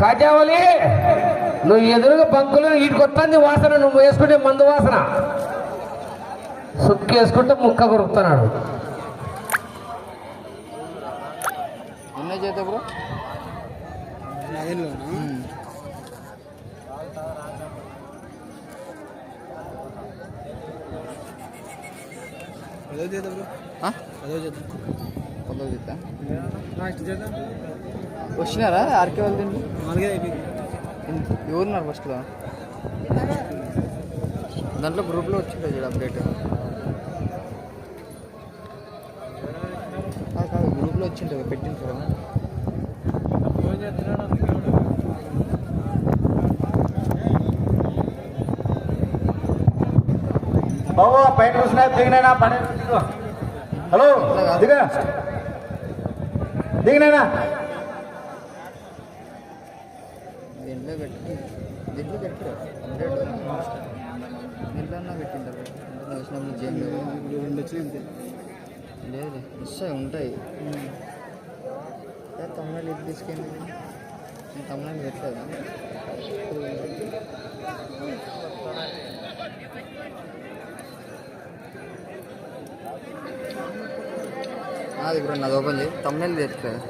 కాజావలి నువ్వు ఎదురుగా బంకులో ఈడికొస్తుంది వాసన నువ్వు వేసుకుంటే మందు వాసన. సుక్కేసుకుంటే ముక్క కొరుకుతున్నాడు. చేత బ్రో? పదో చేత. వచ్చినారా? ఆర్కే వాళ్ళు ఎవరున్నారు ఫస్ట్లో దాంట్లో గ్రూప్లో వచ్చిండే చూడు అప్డేట్ కాదు గ్రూప్లో వచ్చిండే పెట్టింది కదా బాబు బయట కూర్చున్నా దిగినైనా పని. హలో దిగ దిగినైనా దీంట్లో పెట్టి దీంట్లో పెట్టారు అప్డేట్ దీంట్లో పెట్టింటారు వచ్చినప్పుడు చేయం లేదు లేదు వస్తాయి ఉంటాయి. తమిళనాడు ఇది తీసుకెళ్ళి నేను తమిళనాడు పెట్టలేదు? అది ఇప్పుడు నాది ఓపెన్ చేయి. తమిళనాడు తెచ్చలేదు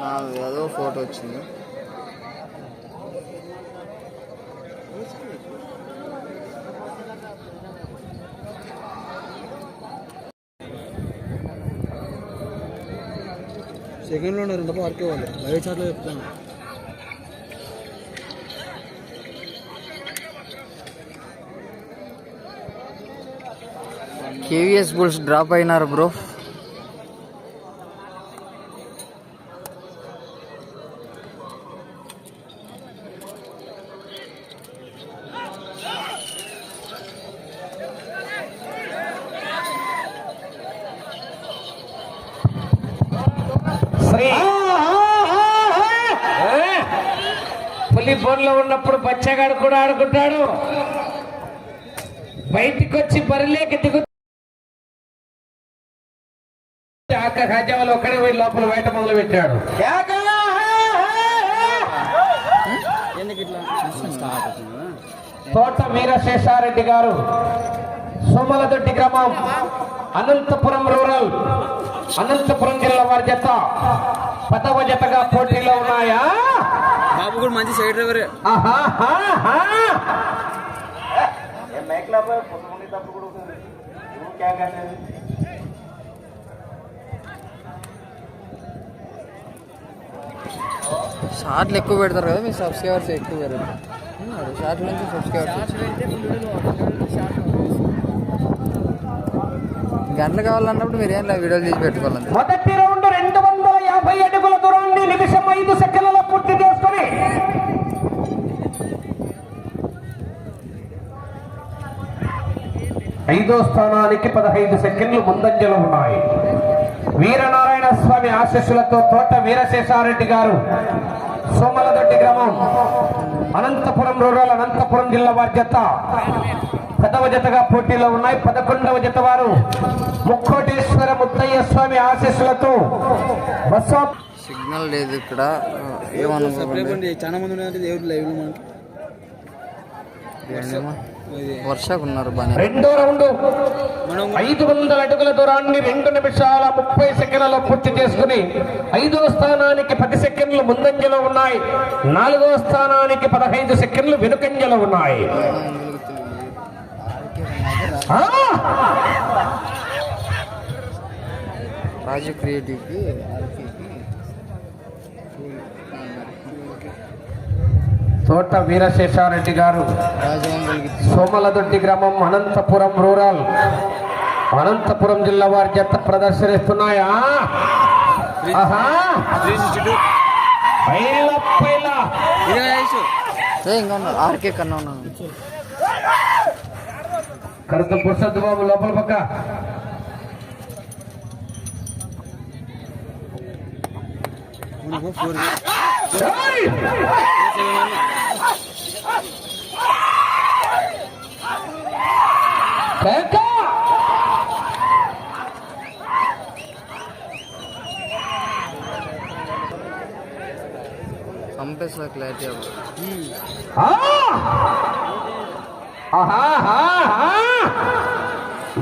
నాది ఏదో ఫోటో వచ్చింది. సెకండ్లో ఉన్నారు రెండు ఆర్కే వాళ్ళు. బయట చాట్లో చెప్తాను. కేవీఎస్ బుల్స్ డ్రాప్ అయినారు బ్రో. ఆడుకుంటాడు బయటికి వచ్చి బరిలేకి దిగు అక్క ఖాజావాలు ఒక్కడే పోయి లోపల బయట మొదలు పెట్టాడు. తోట వీరశేషారెడ్డి గారు సోమలదొడ్డి గ్రామం అనంతపురం రూరల్ అనంతపురం జిల్లా వారి జత పదవ జతగా పోటీలో ఉన్నాయా? బాబు కూడా మంచి సైడ్ డ్రైవరే. షార్ట్లు ఎక్కువ పెడతారు కదా మీ సబ్స్క్రైబర్స్ ఎక్కువ పెడతారు. షార్ట్ నుంచి సబ్స్క్రైబర్స్ గంటలు కావాలన్నప్పుడు మీరు ఏం లేదు వీడియోలు తీసి పెట్టుకోవాలంటే మొదటి రౌండ్ రెండు వందల యాభై అడుగుల దూరాన్ని నిమిషం ఐదు సెకండ్లలో పూర్తి చేసుకుని ఐదో స్థానానికి పదహైదు సెకండ్లు ముందంజలో ఉన్నాయి. వీరనారాయణ స్వామి ఆశీస్సులతో తోట వీరశేషారెడ్డి గారు సోమలదొడ్డి గ్రామం అనంతపురం రూరల్ అనంతపురం జిల్లా వారి జత. పదవ జతగా పోటీలో ఉన్నాయి. పదకొండవ జత వారు ముక్కోటేశ్వర ముత్తయ్య స్వామి ఆశీస్సులతో బస్సా సిగ్నల్ లేదు ఇక్కడ. ఏమనుకోండి చాలా మంది లైవ్ వర్షకున్నారు రెండో రౌండ్. ఐదు వందల అడుగుల దూరాన్ని రెండు నిమిషాల ముప్పై సెకండ్లలో పూర్తి చేసుకుని ఐదో స్థానానికి పది సెకండ్లు ముందంజలో ఉన్నాయి. నాలుగో స్థానానికి పదహైదు సెకండ్లు వెనుకంజలో ఉన్నాయి! రాజు క్రియేటివ్కి తోట వీరశేషారెడ్డి గారు. సోమలదొడ్డి గ్రామం అనంతపురం రూరల్. అనంతపురం జిల్లా వారి జత ప్రదర్శనిస్తున్నాయా? ఆహా! పైల ఆర్కే కన్నా ఉన్నాను కడత పురుషోత్తు బాబు లోపల పక్క. उनको फोर बैंका చంపేస్తా క్లారిటీ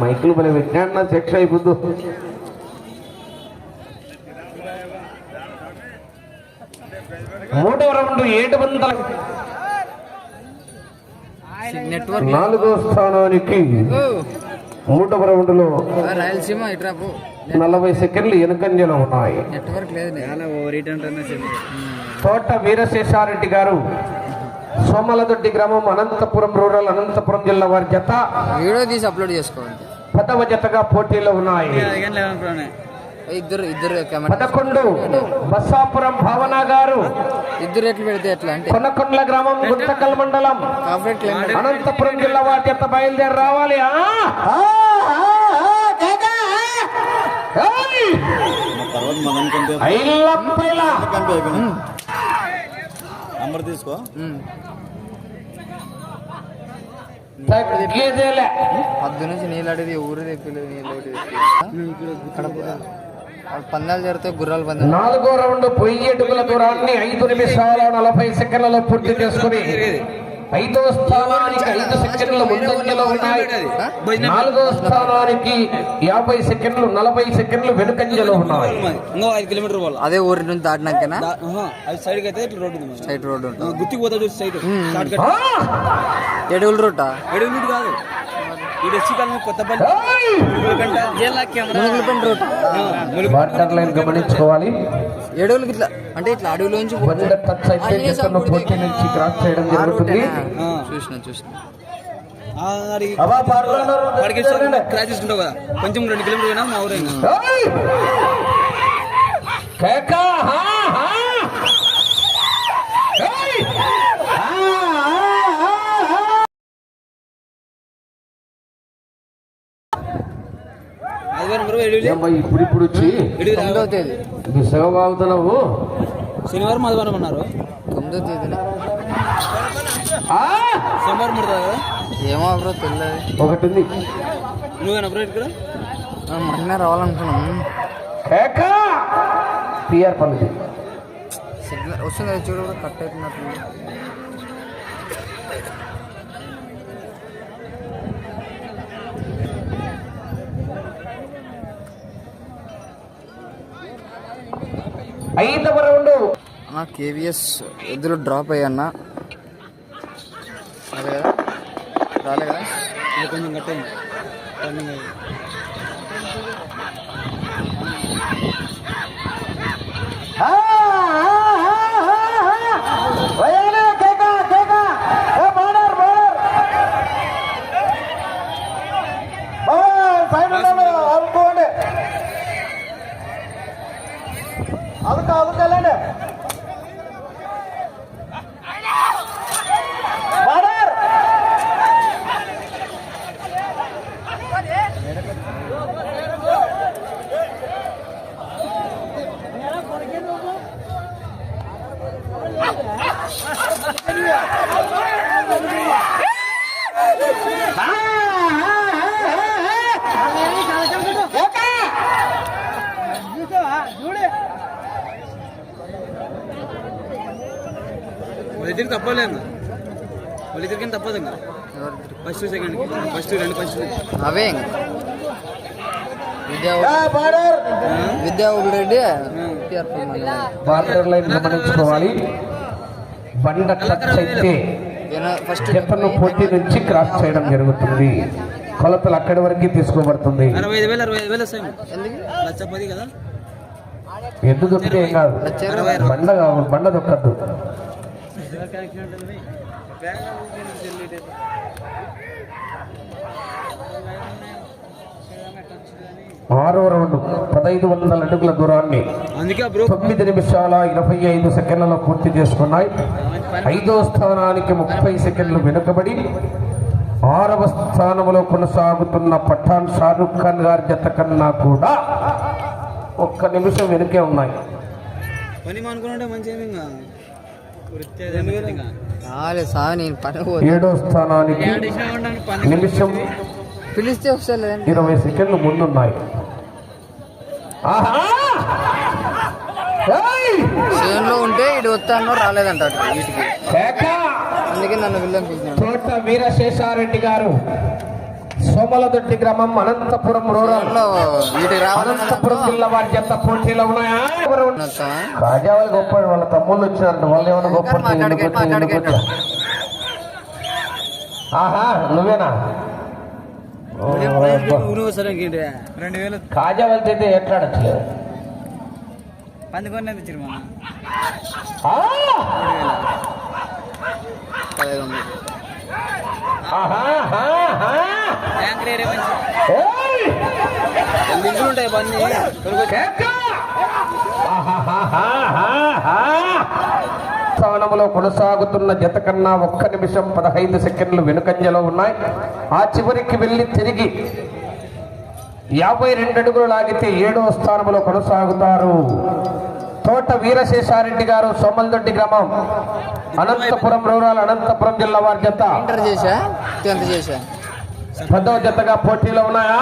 మైకులు పని పెట్టినా శిక్ష అయిపోతుంది రౌండ్ ఏడు వందల నెట్వర్క్ నాలుగో స్థానానికి మూడవ రౌండ్లో రాయలసీమ నలభై సెకండ్లు వెనుకంజలో ఉన్నాయి. తోట వీరశేషారెడ్డి గారు సోమలదొడ్డి గ్రామం అనంతపురం రూరల్ అనంతపురం జిల్లా వారి జత వీడియో తీసి అప్లోడ్ చేసుకోండి పదవ జతగా పోటీలో ఉన్నాయి. ఇద్దరు ఇద్దరు పదకొండు బస్సాపురం భావన గారు. ఇద్దరు ఎట్లు పెడితే ఎట్లా అంటే? కొనకొండల గ్రామం గుంతకల్ మండలం. అనంతపురం జిల్లా వారి జత బయలుదేరి రావాలి. నంబర్ తీసుకో. పొద్దు నుంచి నీళ్ళు అడిగి ఊరు తెప్పలేదు నీళ్ళు ఒకటి కడప పందాలు జరిగితే గుర్రాలు పందాలు. నాలుగో రౌండ్ పొయ్యి అడుగుల దూరాన్ని ఐదు నిమిషాల నలభై సెకండ్లలో పూర్తి చేసుకుని ఐదో స్థానానికి ఐదు సెకండ్ల ముందంజలో ఉన్నాయి. నాలుగో స్థానానికి యాభై సెకండ్లు నలభై సెకండ్లు వెనుకంజలో ఉన్నాయి. ఇంకో ఐదు కిలోమీటర్ పోవాలి. అదే ఊరి నుంచి దాటినాకనా? సైడ్కి అయితే ఇట్లా రోడ్డు ఉంది మరి. స్ట్రైట్ రోడ్ ఉంటుంది. ఆ, గుత్తికి సైడ్ షార్ట్ కట్ ఆ! ఎడుగుల రూటా కాదు. వాటర్ లైన్ గమనించుకోవాలి. ఎడుగులకి ఇట్లా అంటే ఇట్లా అడవిలోంచి టచ్ అయితే నుంచి క్రాస్ చేయడం జరుగుతుంది. చూసిన చూసిన. కదా. కొంచెం రెండు కిలోమీటర్ మా ఊరే ఇంకా. ఏయ్! కేక! హా, హా! ఏయ్! ఆ, ఆ, ఆ, ఆ! ఆదివారం వరకు ఏడు ఏమ్మా ఇప్పుడు ఇప్పుడు వచ్చి ఏడు తొమ్మిదో తేదీ. శనివారం ఆదివారం అన్నారు. తొమ్మిదో తేదీన. ఆ! సోమవారం పడుతుంది కదా. ఏమో బ్రో తెలియదు ఒకటి ఉంది నువ్వేనా బ్రో ఇక్కడ? మొన్న రావాలనుకున్నాం. కేక! పిఆర్ పల్లి సిగ్నల్ వస్తుంది చూడు కట్ అవుతున్నట్టు ఐదవ రౌండ్. నా కేవీఎస్ ఎద్దులు డ్రాప్ అయ్యన్నా అదే కదా రాలే కదా ఇది కొంచెం రన్నింగ్ అయ్యింది. ఆ, ఆ, ఆ, ఆ, ఆ. వయ్యాలే, కేక, కేక. ఏ, బార్డర్, బార్డర్. బాబా, సైడ్ ఉండండి, ఆపుకోండి. అదుక అదుకు వెళ్ళండి బార్డర్. వాళ్ళిద్దరికి తప్పలేదు వాళ్ళిద్దరికి తప్పదు ఫస్ట్ సెకండ్ ఫస్ట్ రెండు ఫస్ట్ అవే. విద్యా రెడ్డి. లైన్ గమనించుకోవాలి. బండ టచ్ అయితే ఈయన ఫస్ట్ జతను పోటీ నుంచి క్రాస్ చేయడం జరుగుతుంది. కొలతలు అక్కడి వరకు తీసుకోబడుతుంది. ఎందుకు? దొక్కితే ఏం కాదు. బండ కావాలి బండ దొక్కద్దు. ఆరో రౌండ్ పదహైదు వందల అడుగుల దూరాన్ని తొమ్మిది నిమిషాల ఇరవై ఐదు సెకండ్లలో పూర్తి చేసుకున్నాయి. ఐదో స్థానానికి ముప్పై సెకండ్లు వెనుకబడి ఆరవ స్థానంలో కొనసాగుతున్న పఠాన్ షారుఖ్ ఖాన్ గారి జత కన్నా కూడా ఒక్క నిమిషం వెనుకే ఉన్నాయి. ఏడో స్థానానికి నిమిషం పిలిస్తే వస్తలేదండి ఇరవై సెకండ్లు ముందున్నాయి! చేనులో ఉంటే ఇటు వస్తాను రాలేదంట వీటికి! అందుకే నన్ను విల్లంపించాడు తోట వీరశేషారెడ్డి గారు సోమలదొడ్డి గ్రామం అనంతపురం రూరల్. అనంతపురం జిల్లా వారి చెత్త పోటీలో ఉన్నాయా? రాజా వాళ్ళు గొప్ప వాళ్ళ తమ్ముళ్ళు వచ్చారంట వాళ్ళు ఏమైనా గొప్ప. ఆహా నువ్వేనా? రెండు వేలు కాజా అయితే ఎట్లాడట్లేదు పంది కొన్ని తెచ్చారు! లింకులు ఉంటాయి! ఆహాహాహాహా. స్థానంలో కొనసాగుతున్న జత కన్నా ఒక్క నిమిషం పదహైదు సెకండ్లు వెనుకంజలో ఉన్నాయి. ఆ చివరికి వెళ్ళి తిరిగి యాభై రెండు అడుగులు లాగితే ఏడో స్థానంలో కొనసాగుతారు. తోట వీరశేషారెడ్డి గారు సోమల్దొడ్డి గ్రామం అనంతపురం రూరల్ అనంతపురం జిల్లా వారి జత. పదవ జతగా పోటీలో ఉన్నాయా?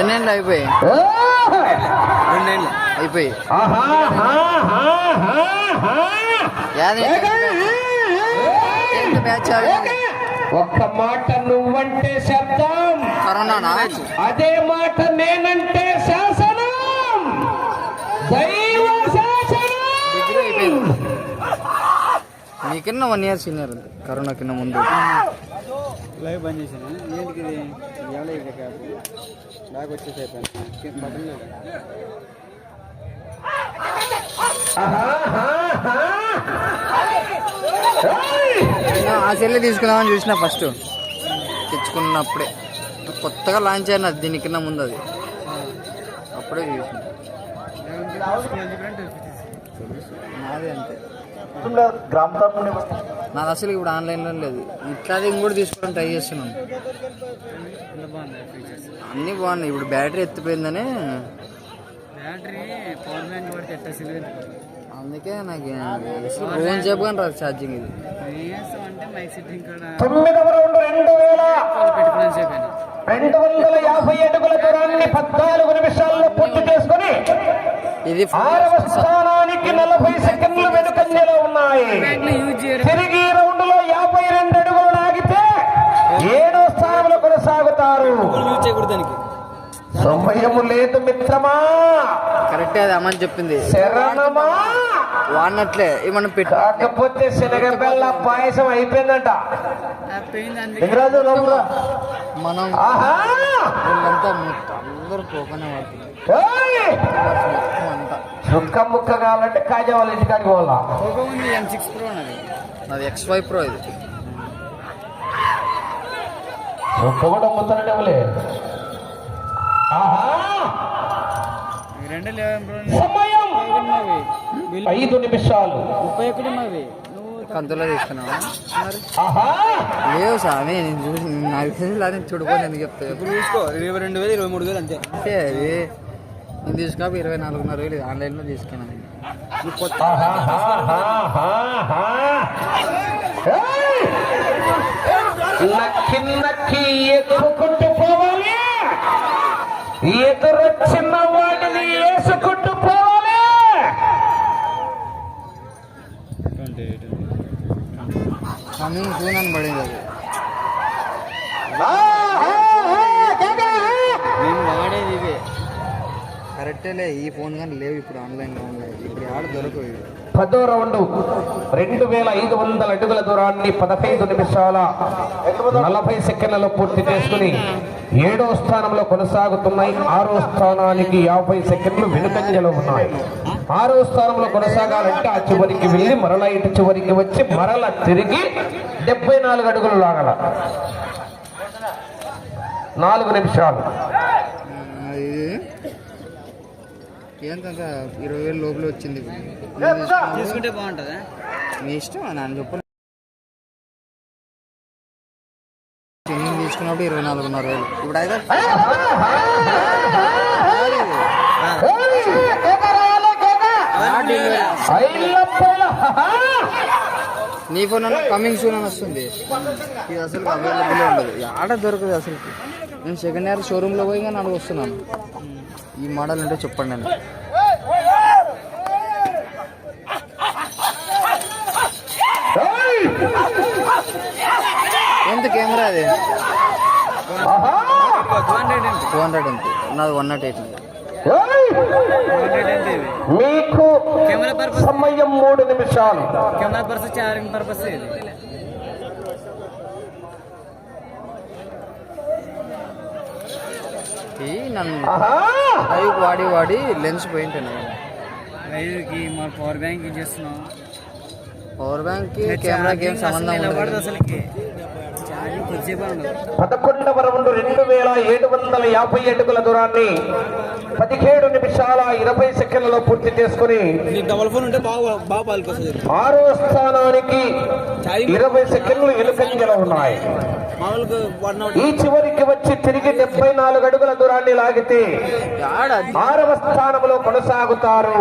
ఎన్నేళ్ళు అయిపోయి ఓయ్! రెండేళ్ళు అయిపోయి! ఒక్క మాట నువ్వంటే శబ్దం. అదే మాట నేనంటే శాసనం. దైవ శాసనం. నీకన్నా వన్ ఇయర్ సీనియర్ కరోనా కింద ముందు. లైవ్ బంద్ చేశాను ఏంటికి ఇది ఎవరో ఇక్కడ క్యాబ్ బ్యాగ్ ఆ సెల్ తీసుకుందామని చూసిన ఫస్ట్. తెచ్చుకున్నప్పుడే. కొత్తగా లాంచ్ అయిన దీని కింద ముందు అది. అప్పుడే చూసిన. నాది అంతే. నాది అసలు ఇప్పుడు ఆన్లైన్లో లేదు. ఇట్లాది ఇంకోటి తీసుకోవడం ట్రై చేస్తున్నాను. అన్నీ బాగున్నాయి ఇప్పుడు బ్యాటరీ ఎత్తిపోయిందని అందుకే నాకు ఫోన్ రాదు ఛార్జింగ్ ఇది. రౌండ్ వందల యాభై అడుగుల దూరాన్ని పద్నాలుగు నిమిషాల్లో పూర్తి చేసుకుని ఇది ఆరవ స్థానానికి నలభై సెకండ్లు వెనుకంజలో ఉన్నాయి. యూజ్ చేయరు. తిరిగి రౌండ్లో యాభై రెండు అడుగులు లాగితే ఏడో స్థానంలో కొనసాగుతారు. యూజ్ చేయకూడదు దానికి. సమయము లేదు మిత్రమా. కరెక్టే అది అమ్మని చెప్పింది. శరణమా. వాడినట్లే మనం పెట్టు కాకపోతే శనగబెల్ల పాయసం అయిపోయిందంట. లోపల. మనం ఆహా. వీళ్ళంతా అందరూ పోకనే వాడుతుంది ఏయ్! మొత్తం అంతా. చుక్క ముక్క కావాలంటే కాజా వాళ్ళ ఇంటికాడికి పోవాలా? ఉంది ఎం సిక్స్ ప్రో అది ఎక్స్ వై ప్రో ఇది. చుక్క కూడా అమ్ముతానంటే సమయం. ఐదు నిమిషాలు. ముప్పై ఒకటి మావి కంతులో తీసుకున్నావా? మరి? ఆహా. లేవు స్వామి నేను చూసి నాకు తెలిసి అని చూడుకొని ఎందుకు చెప్తా ఇప్పుడు చూసుకో ఇరవై రెండు వేలు ఇరవై మూడు వేలు అంతే. అంటే అది. నేను తీసుకున్నా ఇరవై నాలుగున్నర వేలు ఆన్లైన్లో తీసుకున్నాను! నక్కి ఎదురొచ్చిన వాటిని వేసుకుంటూ పోవాలి. పడింది మేము వాడేది కరెక్టేలే ఈ ఫోన్ కానీ లేవు ఇప్పుడు ఆన్లైన్లో ఉన్నాయి. ఇప్పుడు ఆడ దొరకవు పదో రౌండ్. రెండు వేల ఐదు వందల అడుగుల దూరాన్ని పదహైదు నిమిషాల నలభై సెకండ్లలో పూర్తి చేసుకుని ఏడో స్థానంలో కొనసాగుతున్నాయి. ఆరో స్థానానికి యాభై సెకండ్లు వెనుకంజలో ఉన్నాయి. ఆరో స్థానంలో కొనసాగాలంటే ఆ చివరికి వెళ్ళి మరల ఇటు చివరికి వచ్చి మరల తిరిగి డెబ్బై నాలుగు అడుగులు లాగల. నాలుగు నిమిషాలు. ఇరవై వేలు లోపల వచ్చింది. తీసుకుంటే బాగుంటుందా? నీ ఇష్టం నన్ను చెప్పు. నేను తీసుకున్నప్పుడు ఇరవై నాలుగున్నర వేలు. ఇప్పుడు అయితే నీ ఫోన్ అన్న కమింగ్ సూన్ అని వస్తుంది. ఇది అసలు అవైలబుల్ ఉండదు. ఆడ దొరకదు అసలు నేను సెకండ్ ఇయర్ షోరూంలో పోయి కానీ అడుగు వస్తున్నాను. ఈ మోడల్ ఉంటే చెప్పండి అండి ఎంత కెమెరా అది? టూ హండ్రెడ్ ఎంత నాది వన్ నాట్ ఎయిట్ మీకు సమయం మూడు నిమిషాలు. కెమెరా పర్పస్ చార్జింగ్ పర్పస్ ఈ నన్ను! లైవ్ వాడి వాడి లెన్స్ పోయింటాను రైతుకి మా పవర్ బ్యాంక్ చేస్తున్నాం పవర్ బ్యాంక్కి కెమెరాకి ఏం సంబంధం ఉండదు అసలుకి. ఉండదు పదకొండవ రౌండ్ రెండు వేల ఏడు వందల యాభై అడుగుల దూరాన్ని పదిహేడు నిమిషాల ఇరవై సెకండ్లలో పూర్తి చేసుకుని ఆరో స్థానానికి ఇరవై సెకండ్లు ఎలుకంజలో ఉన్నాయి. ఈ చివరికి వచ్చి తిరిగి డెబ్బై నాలుగు అడుగుల దూరాన్ని లాగితే ఆరవ స్థానంలో కొనసాగుతారు.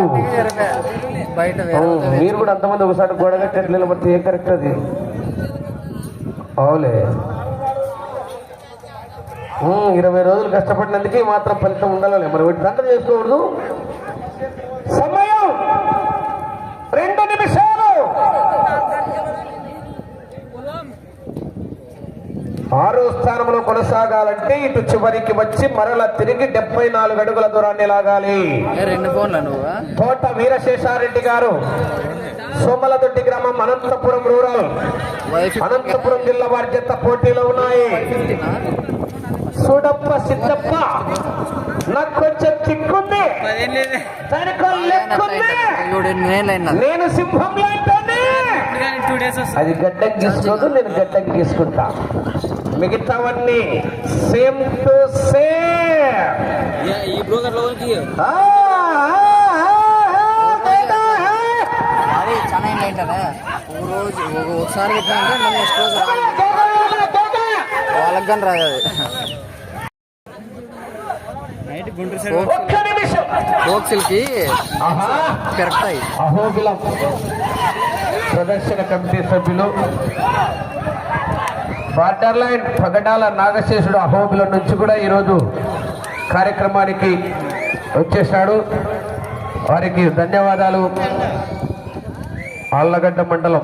మీరు కూడా అంతమంది ఒకసారి గోడ కట్టి నిలబడితే ఏ కరెక్ట్ అది? అవులే. ఇరవై రోజులు కష్టపడినందుకే మాత్రం ఫలితం ఉండాలి మరి వీటి దండ చేసుకోకూడదు. సమయం. రెండు నిమిషాలు. ఆరో స్థానంలో కొనసాగాలంటే ఇటు చివరికి వచ్చి మరల తిరిగి డెబ్బై నాలుగు అడుగుల దూరాన్ని లాగాలి. తోట వీరశేషారెడ్డి గారు. సోమలదొడ్డి గ్రామం అనంతపురం రూరల్. అనంతపురం జిల్లా వారి జత పోటీలో ఉన్నాయి. చూడప్ప సిద్ధప్ప నాకు కొంచెం చిక్కుంది. నేను సింహం అది గడ్డకి తీసుకోదు నేను గడ్డకి తీసుకుంటా మిగతావన్నీ సేమ్ టు సేమ్. ఈ బ్రోకర్లోకి ఒకసారి. వాళ్ళకి కానీ రాదు అది. పెరగతాయి అహోబిలం ప్రదర్శన కమిటీ సభ్యులు. బార్డర్ లైన్ పగడాల నాగశేషుడు అహోబిలం నుంచి కూడా ఈరోజు కార్యక్రమానికి వచ్చేసాడు వారికి ధన్యవాదాలు. ఆళ్ళగడ్డ మండలం.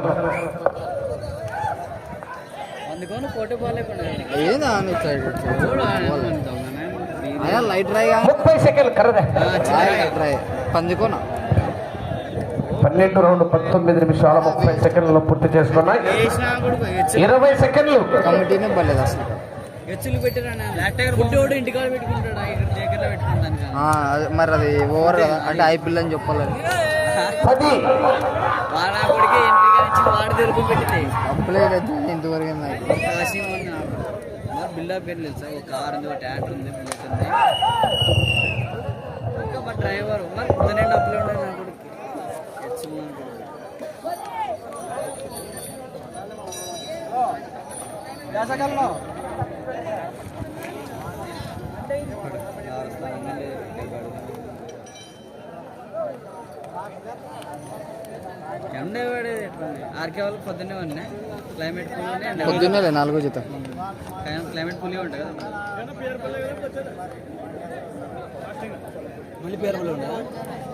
అందుకని పోటీ పోలేకుండా. ఏదా లైట్ రాయి ముప్పై సెకండ్లు కరదే లైట్ రాయి పందికోన పన్నెండు రౌండ్ పంతొమ్మిది నిమిషాల ముప్పై సెకండ్లలో పూర్తి చేసుకున్నాయి. ఇరవై సెకండ్లు. కమిటీనే పర్లేదు అసలు. పెట్టారా గుడ్డోడు ఇంటికాడ పెట్టుకుంటాడు? మరి అది ఓవర్ కదా. అంటే ఐపీఎల్ అని చెప్పాలి. పది. వాడు నా కొడుకే ఎంట్రీ కానీ ఇచ్చి వాడు తెలుపు పెట్టింది. అప్పులే కదా ఇంతవరకు ఏం నాకు. కాసింగ్ ఉంది నాకు మరి బిల్లా పేరు తెలుసా ఒక కార్ ఉంది ఒక ట్యాక్టర్ ఉంది బుల్లెట్ ఉంది ఇంకా మా డ్రైవర్ మరి పొద్దునే డబ్బులు ఉన్నాయి నా కొడుకు హెచ్చు నా కొడుకు. ఆరు ఆర్కే వాళ్ళు పొద్దున్నే ఉన్నాయి క్లైమేట్ కూల్ పొద్దున్నే నాలుగో జీతం. క్లైమేట్ కదా.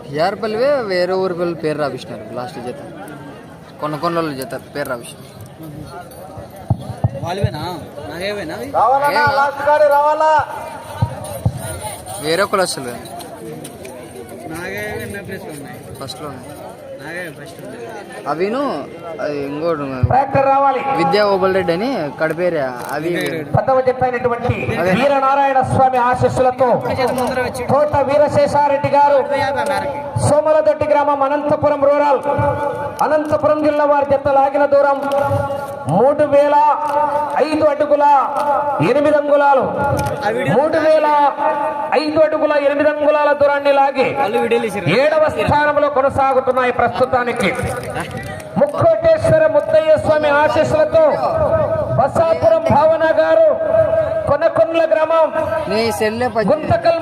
పిఆర్ పల్లివే వేరే ఊరి పిల్లలు పేరు రాపిస్తున్నారు లాస్ట్ జీతం. కొన్న కొన్న జత పేరు రాపిస్తున్నారు రావాలా? వేరే ఒకళ్ళు వస్తారు నాగే ఎన్న ప్లేస్లో ఉన్నాయి. అవిను ఇంకోటి ట్రాక్టర్ రావాలి. విద్యా ఓబల్ రెడ్డి అని కడిపేరే అవి పదవ చెప్పైనటువంటి వీరనారాయణ స్వామి ఆశస్సులతో తోట వీరశేషారెడ్డి గారు సోమలదొడ్డి గ్రామం అనంతపురం రూరల్. అనంతపురం జిల్లా వారి జత లాగిన దూరం. మూడు వేల ఐదు అడుగుల ఎనిమిది అంగుళాలు. మూడు వేల ఐదు అడుగుల ఎనిమిది అంగుళాల దూరాన్ని లాగి ఏడవ స్థానంలో కొనసాగుతున్నాయి ప్రస్తుతానికి. ముక్కోటేశ్వర ముత్తయ్య స్వామి ఆశీస్సులతో బసాపురం భావన గారు కొనకొండ్ల గ్రామం గుంతకల్